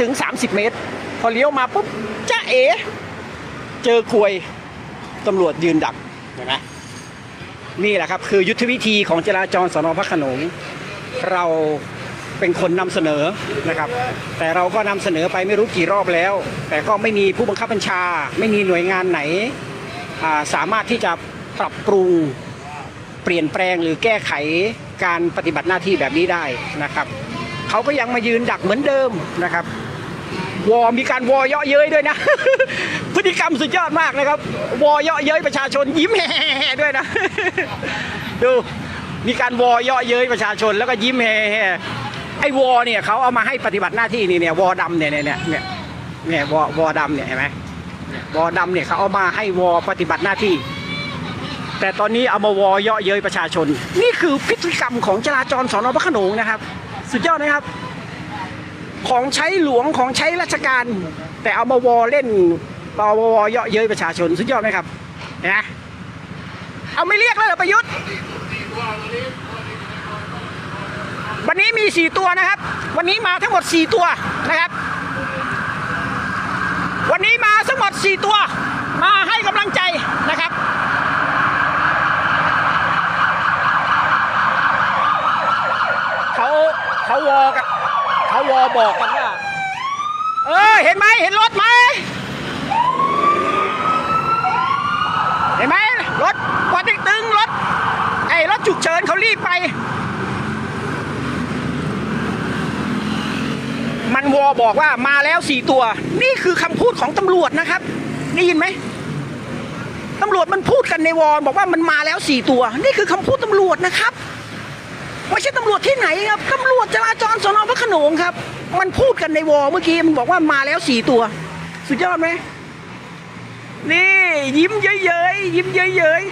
ถึง 30 เมตร พอเลี้ยวมาปุ๊บจ้าเอ๋เจอควยตำรวจยืนดักเห็นไหมนี่แหละครับ คือยุทธวิธีของจราจรสนพระขนงเราเป็นคนนำเสนอนะครับ แต่เราก็นำเสนอไปไม่รู้กี่รอบแล้ว แต่ก็ไม่มีผู้บังคับบัญชา ไม่มีหน่วยงานไหนาสามารถที่จะปรับปรุงเปลี่ยนแปลงหรือแก้ไขการปฏิบัติหน้าที่แบบนี้ได้นะครับ เขาก็ยังมายืนดักเหมือนเดิมนะครับ วอมีการวอเยาะเย้ยด้วยนะ พฤติกรรมสุดยอดมากนะครับ วอเยาะเย้ยประชาชนยิ้มแห่ด้วยนะ ดูมีการวอเยาะเย้ยประชาชนแล้วก็ยิ้มแห่ไอ้วอเนี่ยเขาเอามาให้ปฏิบัติหน้าที่นี่เนี่ยวอดำเนี่ยเนี่ยเนี่ยเนี่ยเนี่ยวอวอดำเนี่ยเห็นไหมวอดำเนี่ยเขาเอามาให้วอปฏิบัติหน้าที่ แต่ตอนนี้เอามาวอเยาะเย้ยประชาชน นี่คือพฤติกรรมของจราจรสอนอพระโขนงนะครับ สุดยอดนะครับ ของใช้หลวงของใช้ราชการ แต่เอามาวอเล่นเอามาวอเยาะเย้ยประชาชนสุดยอดไหมครับนะเอาไม่เรียกแล้วเหรอประยุทธ์วันนี้มีสี่ตัวนะครับ วันนี้มาทั้งหมดสี่ตัวนะครับ วันนี้มาทั้งหมดสี่ตัว มาให้กำลังใจนะครับเขาเขาวอกันาบอกกันว่า เออ เห็นไหมเห็นรถไหม เห็นไหมรถปอติ๊กตึงรถ ไอ้รถฉุกเฉินเขารีบไป มันวอบอกว่ามาแล้วสี่ตัว นี่คือคำพูดของตำรวจนะครับ ได้ยินไหมตำรวจมันพูดกันในวอบอกว่ามันมาแล้วสี่ตัว นี่คือคำพูดตำรวจนะครับไม่ใช่ตำรวจที่ไหนครับตำรวจจราจรสนพระ โขนงครับ มันพูดกันในวอเมื่อกี้มันบอกว่ามาแล้วสี่ตัว สุดยอดไหมนี่ ยิ้มเย้ยๆยิ้มเย้ย